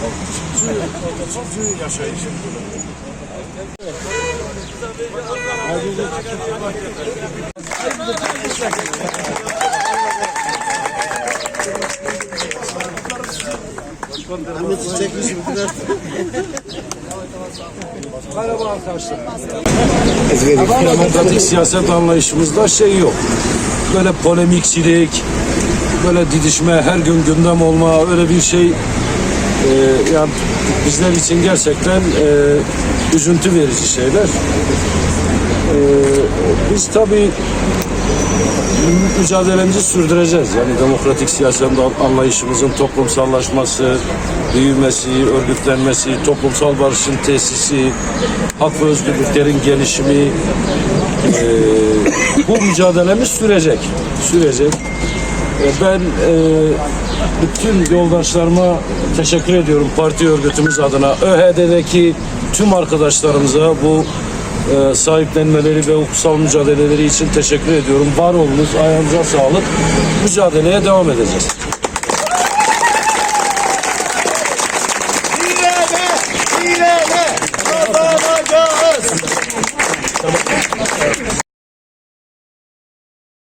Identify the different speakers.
Speaker 1: Üçüncü, üçüncü yaşayışım.
Speaker 2: Ahmet çiçek misin biraz?
Speaker 1: Demokratik siyaset anlayışımızda şey yok. Böyle polemikçilik, böyle didişme, her gün gündem olma öyle bir şey e, yani bizler için gerçekten e, üzüntü verici şeyler. E, biz tabii mücadelemizi sürdüreceğiz. Yani demokratik siyaset anlayışımızın toplumsallaşması, büyümesi, örgütlenmesi, toplumsal barışın tesisi, hak ve özgürlüklerin gelişimi, eee, bu mücadelemiz sürecek. Sürecek. E, Ben eee, bütün yoldaşlarıma teşekkür ediyorum parti örgütümüz adına. ÖHD'deki tüm arkadaşlarımıza bu e, sahiplenmeleri ve hukusal mücadeleleri için teşekkür ediyorum. Var olunuz, ayağınıza sağlık. Mücadeleye devam edeceğiz. Hile! Hile!